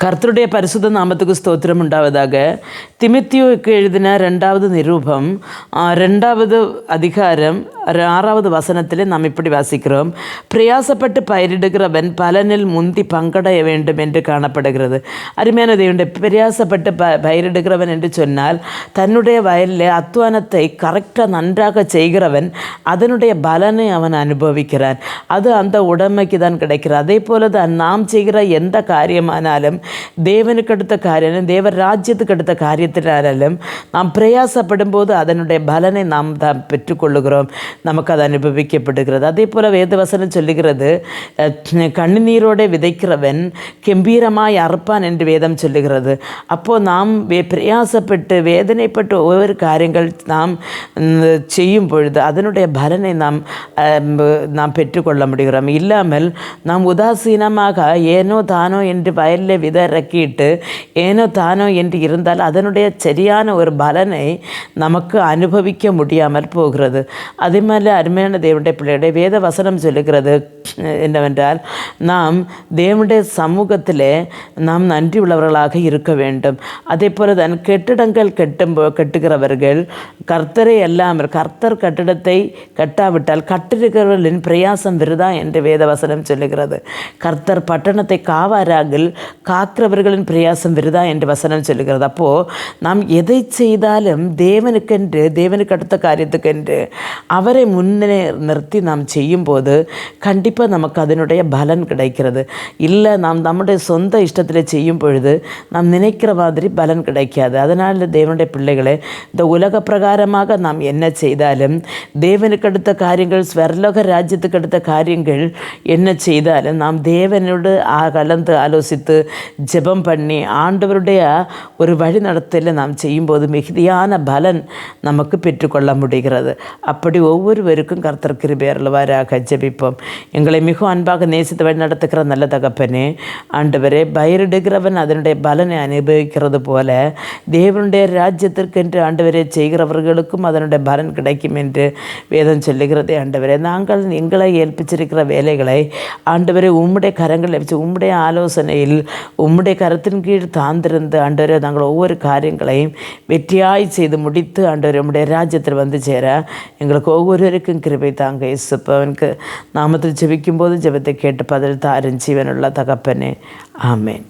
கர்த்தருடைய பரிசுத்த நாமத்துக்கு ஸ்தோத்திரம் உண்டாவதாக திமித்தியோக்கு எழுதின ரெண்டாவது நிரூபம் ரெண்டாவது அதிகாரம் ஆறாவது வசனத்தில் நாம் இப்படி வாசிக்கிறோம் பிரயாசப்பட்டு பயிரிடுகிறவன் பலனில் முந்தி பங்கடைய வேண்டும் என்று காணப்படுகிறது அருமையான தேவனுடைய பிரயாசப்பட்டு ப பயிரிடுகிறவன் என்று சொன்னால் தன்னுடைய வயலில் அத்வானத்தை கரெக்டாக நன்றாக செய்கிறவன் அதனுடைய பலனை அவன் அனுபவிக்கிறான் அது அந்த உடமைக்கு தான் கிடைக்கிறது அதே போல தான் நாம் செய்கிற எந்த காரியமானாலும் தேவனுக்கு அடுத்த காரியம் தேவ ராஜ்யத்துக்கு அடுத்த காரியத்தினாலும் நாம் பிரயாசப்படும் போது அதனுடைய பலனை நாம் தான் பெற்றுக்கொள்ளுகிறோம். நமக்கு அது அனுபவிக்கப்படுகிறது. அதே போல் வேதவசனம் சொல்லுகிறது அஹ், விதைக்கிறவன் கம்பீரமாய் அறுப்பான் என்று வேதம் சொல்லுகிறது. அப்போது நாம் பிரயாசப்பட்டு வேதனைப்பட்டு ஒவ்வொரு காரியங்கள் நாம் செய்யும் பொழுது அதனுடைய பலனை நாம் நாம் பெற்றுக்கொள்ள முடிகிறோம். இல்லாமல் நாம் உதாசீனமாக ஏனோ தானோ என்று வயலில் வித இறக்கிட்டு ஏனோ தானோ என்று இருந்தால் அதனுடைய சரியான ஒரு பலனை நமக்கு அனுபவிக்க முடியாமல் போகிறது. அதே மாதிரி அருமையான தேவனுடைய பிள்ளையுடைய வேத வசனம் சொல்லுகிறது என்னவென்றால் நாம் தேவனுடைய சமூகத்தில் நாம் நன்றி உள்ளவர்களாக இருக்க வேண்டும். அதே போல தான் கெட்டிடங்கள் கட்டும் கட்டுகிறவர்கள் கர்த்தரை அல்லாமல் கர்த்தர் கட்டிடத்தை கட்டாவிட்டால் கட்டிருக்கிறவர்களின் பிரயாசம் விருதா? என்று வேதவசனம் சொல்லுகிறது. கர்த்தர் பட்டணத்தை காவாராகில் பார்க்கிறவர்களின் பிரயாசம் விருதா என்று வசனம் சொல்லுகிறது. அப்போது நாம் எதை செய்தாலும் தேவனுக்கென்று தேவனுக்கு அடுத்த காரியத்துக்கென்று அவரை முன்னே நிறுத்தி நாம் செய்யும்போது கண்டிப்பாக நமக்கு அதனுடைய பலன் கிடைக்கிறது. இல்லை நாம் நம்முடைய சொந்த இஷ்டத்தில் செய்யும் பொழுது நாம் நினைக்கிற மாதிரி பலன் கிடைக்காது. அதனால் தேவனுடைய பிள்ளைகளை இந்த உலக பிரகாரமாக நாம் என்ன செய்தாலும் தேவனுக்கு அடுத்த காரியங்கள் ஸ்வர்லோக ராஜ்யத்துக்கு அடுத்த காரியங்கள் என்ன செய்தாலும் நாம் தேவனோடு கலந்து ஆலோசித்து ஜெபம் பண்ணி ஆண்டவருடைய ஒரு வழி நடத்தல நாம் செய்யும்போது மிகுதியான பலன் நமக்கு பெற்றுக்கொள்ள முடிகிறது. அப்படி ஒவ்வொருவருக்கும் கர்த்தர் கிருபையருள்வாராக ஜெபிப்போம். எங்களை மிகவும் அன்பாக நேசித்து வழி நடத்துகிற நல்ல தகப்பனே ஆண்டவரே பயிரிடுகிறவன் அதனுடைய பலனை அனுபவிக்கிறது போல தேவனுடைய ராஜ்யத்திற்கென்று ஆண்டவரே செய்கிறவர்களுக்கும் அதனுடைய பலன் கிடைக்கும் என்று வேதம் சொல்லுகிறதே. ஆண்டவரே நாங்கள் எங்களை ஏற்பிச்சிருக்கிற வேலைகளை ஆண்டவரே உம்முடைய கரங்களை வச்சு உம்முடைய ஆலோசனையில் உம் உம்முடைய கருத்தின் கீழ் தாழ்ந்திருந்து ஆண்டவரே நாங்கள் ஒவ்வொரு காரியங்களையும் வெற்றியாய் செய்து முடித்து ஆண்டவரே உம்முடைய ராஜ்யத்தில் வந்து சேர எங்களுக்கு ஒவ்வொருவருக்கும் கிருபை தாங்க. இயேசுப்பவனுக்கு நாமத்தில் ஜெபிக்கும்போது ஜெபத்தை கேட்டு பதில் தாரும். ஜீவனுள்ள தகப்பனே. ஆமேன்.